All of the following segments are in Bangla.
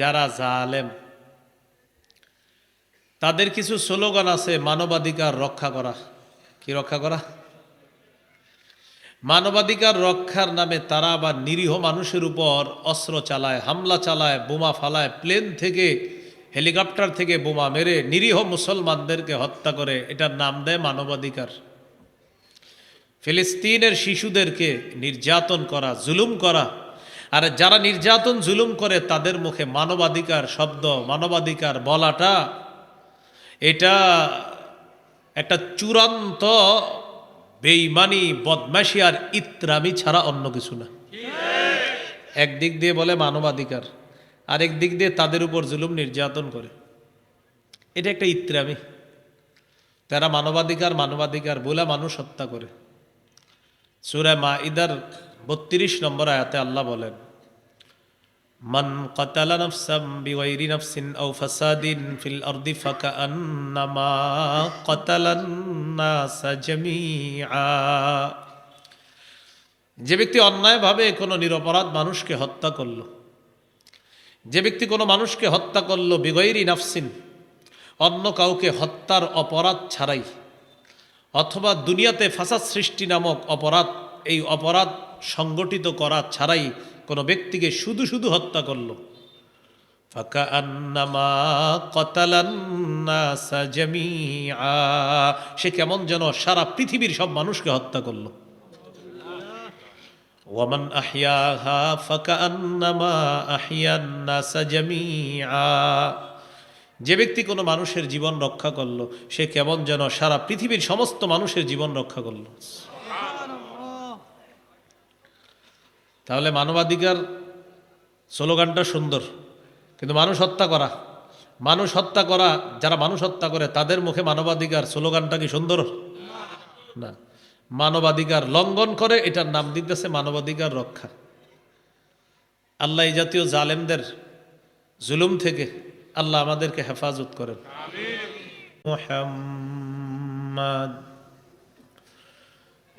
যারা জালেম, তাদের কিছু স্লোগান আছে, মানবাধিকার রক্ষা করা। কি রক্ষা করা? মানবাধিকার রক্ষার নামে তারা আবার নিরীহ মানুষের উপর অস্ত্র চালায়, হামলা চালায়, বোমা ফালায়, প্লেন থেকে, হেলিকপ্টার থেকে বোমা মেরে নিরীহ মুসলমানদেরকে হত্যা করে। এটার নাম দেয় মানবাধিকার। ফিলিস্তিনের শিশুদেরকে নির্যাতন করা, জুলুম করা আর যারা নির্যাতন, জুলুম করে, তাদের মুখে মানবাধিকার শব্দ, মানবাধিকার বলাটা এটা একটা চূড়ান্ত বেইমানি, বদমাশি আর ইত্রামি ছাড়া অন্য কিছু না। একদিক দিয়ে বলে মানবাধিকার, আরেক দিক দিয়ে তাদের উপর জুলুম, নির্যাতন করে। এটা একটা ইত্রামি। তারা মানবাধিকার মানবাধিকার বলে মানুষ হত্যা করে। সুরে মা ইদার বত্রিশ নম্বর আয়াতে আল্লাহ বলেন মান কাতালা নাফসাম বিগাইরি নাফসিন আও ফাসাদিন ফিল আরদি ফাকান্নামা কাতালান নাসা জামিআ। যে ব্যক্তি অন্যায়ভাবে কোনো নিরপরাধ মানুষকে হত্যা করল, যে ব্যক্তি কোনো মানুষকে হত্যা করল বিগৈরি নাফসিন, অন্য কাউকে হত্যার অপরাধ ছাড়াই, অথবা দুনিয়াতে ফাসাদ সৃষ্টি নামক অপরাধ, এই অপরাধ সংগঠিত করা ছাড়াই কোনো ব্যক্তিকে শুধু শুধু হত্যা করল। ফাঁকা আন্নামা কতালান্নাসা সে কেমন যেন সারা পৃথিবীর সব মানুষকে হত্যা করল। ওয়ামান আহিয়াহা ফাঁকা আন্নামা আহিয়ান্নাসা জামিআ। যে ব্যক্তি কোনো মানুষের জীবন রক্ষা করল, সে কেমন যেন সারা পৃথিবীর সমস্ত মানুষের জীবন রক্ষা করল। তাহলে মানবাধিকার স্লোগানটা সুন্দর। কিন্তু মানুষ হত্যা করা মানুষ হত্যা করা যারা মানুষ হত্যা করে তাদের মুখে মানবাধিকার স্লোগানটা কি সুন্দর? না। মানবাধিকার লঙ্ঘন করে এটার নাম দিতেছে মানবাধিকার রক্ষা। আল্লাহ এই জাতীয় জালেমদের জুলুম থেকে আল্লাহ আমাদেরকে হেফাজত করেন। মুহাম্মাদ।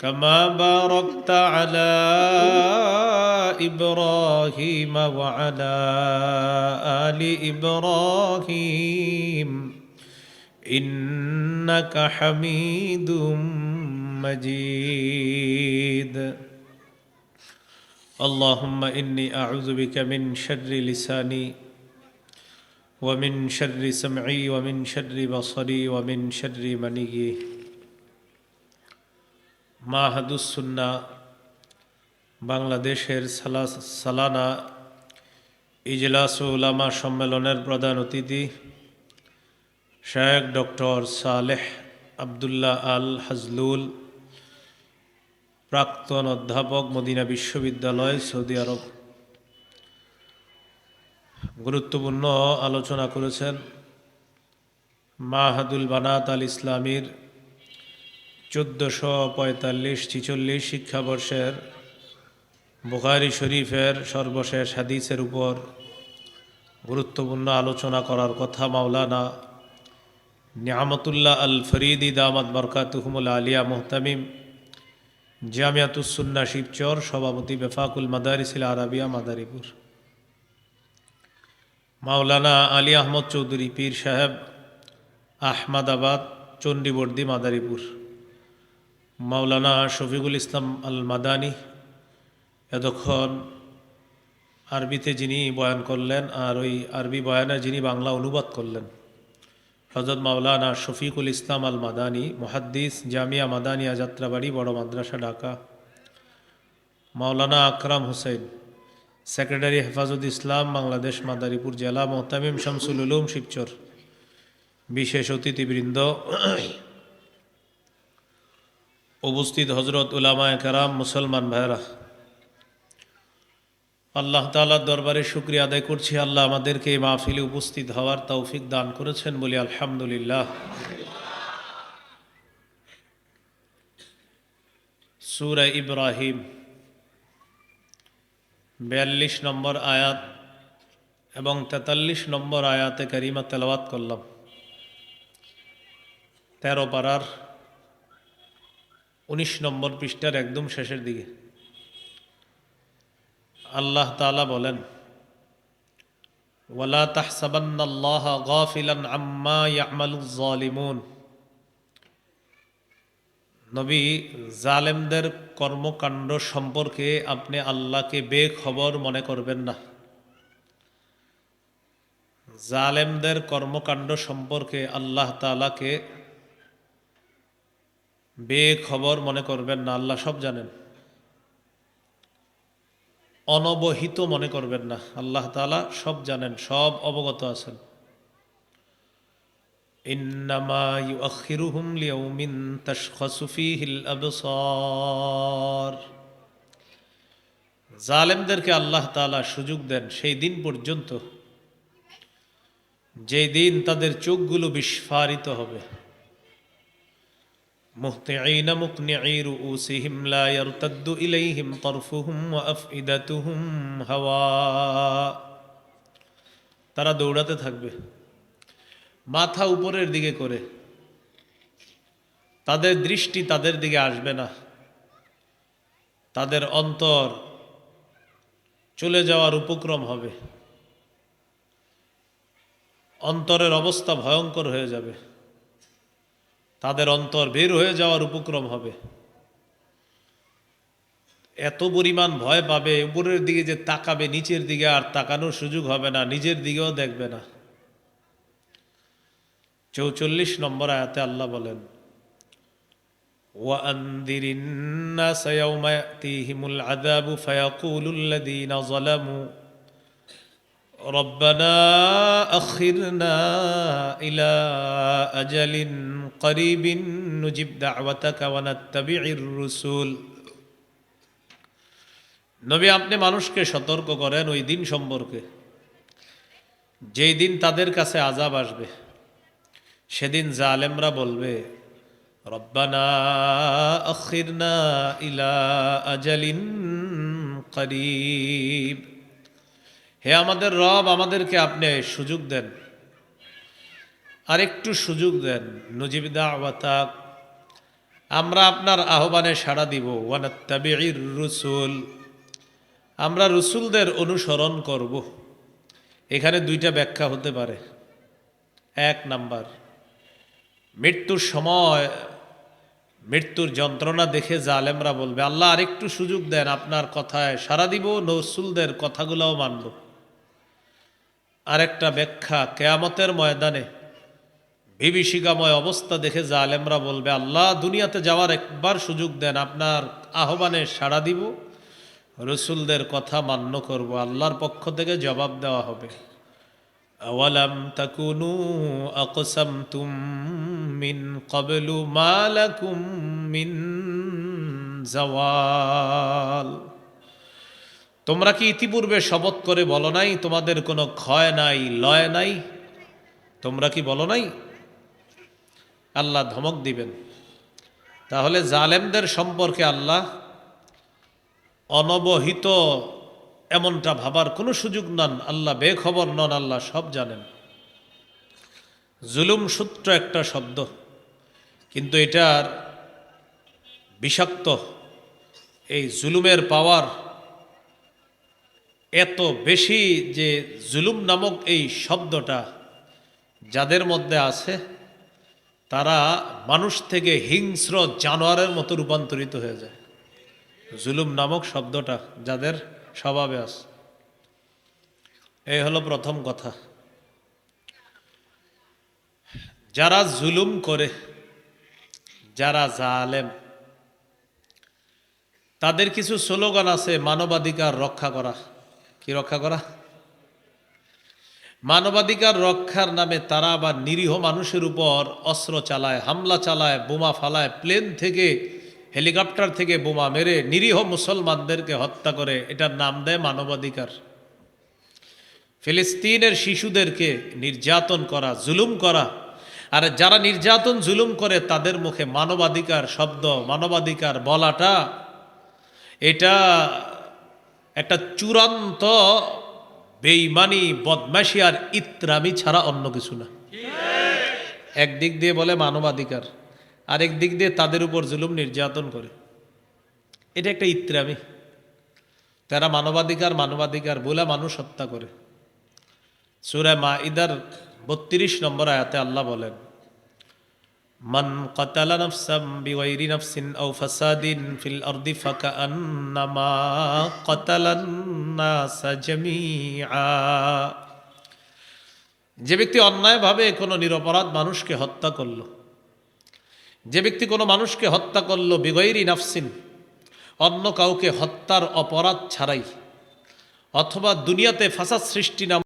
كما باركت على إبراهيم وعلى آل إبراهيم. إنك حميد مجيد. اللهم إني أعوذ بك من شر لساني ومن شر سمعي ومن شر بصري ومن شر منيي. মাহাদুসুন্না বাংলাদেশের সালা- সালানা ইজলাস উলামা সম্মেলনের প্রধান অতিথি Sheikh doctor Saleh Abdullah al Hazlul, প্রাক্তন অধ্যাপক মদিনা বিশ্ববিদ্যালয়, সৌদি আরব। গুরুত্বপূর্ণ আলোচনা করেছেন মাহাদুল বানাত আল ইসলামীর চোদ্দোশো পঁয়তাল্লিশ ছিচল্লিশ শিক্ষাবর্ষের বুখারি শরীফের সর্বশেষ হাদিসের উপর গুরুত্বপূর্ণ আলোচনা করার কথা মাওলানা নিয়ামতুল্লাহ আল ফরিদি দামাদ বরকাতুহমুল আলিয়া মোহতামিম জামিয়াতুসুন্না শিবচর, সভাপতি বেফাকুল মাদারিসিল আরাবিয়া, মাদারীপুর। মাওলানা আলী আহমদ চৌধুরী পীর সাহেব আহমদাবাদ, চণ্ডীবর্দী, মাদারীপুর। মাওলানা শফিকুল ইসলাম আল মাদানি এতক্ষণ আরবিতে যিনি বয়ান করলেন আর ওই আরবি বয়ানে যিনি বাংলা অনুবাদ করলেন হজরত মাওলানা শফিকুল ইসলাম আল মাদানি মুহাদ্দিস জামিয়া মাদানিয়া যাত্রাবাড়ি, বড় মাদ্রাসা, ঢাকা। মাওলানা আকরাম হোসেন সেক্রেটারি হেফাজত ইসলাম, বাংলাদেশ, মাদারীপুর জেলা, মোহতামিম শামসুল উলুম শিবচর, বিশেষ অতিথিবৃন্দ উপস্থিত হজরত উলামায় কারাম, মুসলমান ভাইরা আল্লাহ তালার দরবারে শুক্রিয়া আদায় করছি। আল্লাহ আমাদেরকে এই মাহফিলে উপস্থিত হওয়ার তৌফিক দান করেছেন বলি আলহামদুলিল্লাহ। সুরা ইব্রাহিম, বিয়াল্লিশ নম্বর আয়াত এবং তেতাল্লিশ নম্বর আয়াতে কারিমা তেলাওয়াত করলাম। তেরো পাড়ার উনিশ নম্বর পৃষ্ঠার একদম শেষের দিকে। আল্লাহ তালা বলেন, ওয়ালা তাহসাবান্নাল্লাহ গাফিলান আম্মা ইয়ামালুজ জালিমুন। নবী, জালেমদের কর্মকাণ্ড সম্পর্কে আপনি আল্লাহকে বেখবর মনে করবেন না। জালেমদের কর্মকাণ্ড সম্পর্কে আল্লাহ তালাকে বেখবর মনে করবেন না, আল্লাহ সব জানেন। অনবহিত মনে করবেন না, আল্লাহ তালা সব জানেন, সব অবগত আছেন। জালেমদেরকে আল্লাহ তাআলা সুযোগ দেন সেই দিন পর্যন্ত যেই দিন তাদের চোখগুলো বিস্ফারিত হবে। مهطعين مقنعي رؤوسهم لا يرتد إليهم طرفهم وأفئدتهم هواء তারা দৌড়াতে থাকবে মাথা উপরের দিকে করে তাদের দৃষ্টি তাদের দিকে আসবে না তাদের অন্তর চলে যাওয়ার উপক্রম হবে অন্তরের অবস্থা ভয়ঙ্কর হয়ে যাবে তাদের অন্তর বের হয়ে যাওয়ার উপক্রম হবে এত পরিমাণ ভয় পাবে উপরের দিকে যে তাকাবে নিচের দিকে আর তাকানোর সুযোগ হবে না নিজের দিকেও দেখবে না চৌচল্লিশ নম্বর আয়াতে আল্লাহ বলেন وأنذر الناس يوم يأتيهم العذاب فيقول الذين ظلموا ربنا أخرنا إلى أجل قريب نجب دعوتك ونتبع الرسول নবী আপনি মানুষকে সতর্ক করেন ওই দিন সম্পর্কে যেই দিন তাদের কাছে আজাব আসবে সেদিন জালেমরা বলবে রব্বানা আখিরনা ইলা আজালিন করিব হে আমাদের রব, আমাদেরকে আপনি সুযোগ দেন। আরেকটু সুযোগ দেন। নজিবদা আওয়াতাক আমরা আপনার আহ্বানে সাড়া দিব। ওয়ানাত্তাবির রসুল, আমরা রসুলদের অনুসরণ করব। এখানে দুইটা ব্যাখ্যা হতে পারে। এক নাম্বার, মৃত্যুর সময় মৃত্যুর যন্ত্রণা দেখে জালেমরা বলবে, আল্লাহ আরেকটু সুযোগ দেন, আপনার কথায় সারা দিব নসুলদের কথাগুলোও মানব। আরেকটা ব্যাখ্যা কেয়ামতের ময়দানে বিভীষিকাময় অবস্থা দেখে জালেমরা বলবে, আল্লাহ দুনিয়াতে যাওয়ার একবার সুযোগ দেন, আপনার আহ্বানে সাড়া দিব, রসুলদের কথা মান্য করব, আল্লাহর পক্ষ থেকে জবাব দেওয়া হবে। তাকুনু মিন ক্বাবলু মা লাকুম মিন জাওয়াল। তোমরা কি ইতিপূর্বে শপথ করে বলো নাই, তোমাদের কোনো ক্ষয় নাই, লয় নাই? তোমরা কি বলো নাই? আল্লাহ ধমক দিবেন। তাহলে জালেমদের সম্পর্কে আল্লাহ অনবহিত এমনটা ভাবার কোনো সুযোগ নন। আল্লাহ বেখবর নন, আল্লাহ সব জানেন। জুলুম সূত্র একটা শব্দ, কিন্তু এটার বিষাক্ত এই জুলুমের পাওয়ার এত বেশি যে জুলুম নামক এই শব্দটা যাদের মধ্যে আছে, তারা মানুষ থেকে হিংস্র জানোয়ারের মতো রূপান্তরিত হয়ে যায়। জুলুম নামক শব্দটা যাদের স্বভাবে আছে। এই হলো প্রথম কথা। যারা জুলুম করে, যারা জালেম, তাদের কিছু স্লোগান আছে, মানবাধিকার রক্ষা করা। কি রক্ষা করা? মানবাধিকার রক্ষার নামে তারা আবার নিরীহ মানুষের উপর অস্ত্র চালায়, হামলা চালায়, বোমা ফালায়, প্লেন থেকে, হেলিকপ্টার থেকে বোমা মেরে নিরীহ মুসলমানদেরকে হত্যা করে। এটার নাম দেয় মানবাধিকার। ফিলিস্তিনের শিশুদেরকে নির্যাতন করা, জুলুম করা। আর যারা নির্যাতন, জুলুম করে, তাদের মুখে মানবাধিকার শব্দ, মানবাধিকার বলাটা, এটা একটা চূড়ান্ত বেইমানি বদমাশি আর ইত্রামি ছাড়া অন্য কিছু না। একদিক দিয়ে বলে মানবাধিকার, আরেক দিক দিয়ে তাদের উপর জুলুম নির্যাতন করে। এটা একটা ইত্রামি। তারা মানবাধিকার মানবাধিকার বলে মানুষ হত্যা করে। সুরে মা ইদার বত্রিশ নম্বর আয়াতে আল্লাহ বলেন মান কতালা নফসাম বিগাইরি নফসিন আও ফাসাদিন ফিল আরদি ফাকান্নামা কতালান নাসা জামিআ। যে ব্যক্তি অন্যায়ভাবে কোনো নিরপরাধ মানুষকে হত্যা করল, যে ব্যক্তি কোনো মানুষকে হত্যা করল বিগৈরি নাফসিন, অন্য কাউকে হত্যার অপরাধ ছাড়াই, অথবা দুনিয়াতে ফাসাদ সৃষ্টি নাম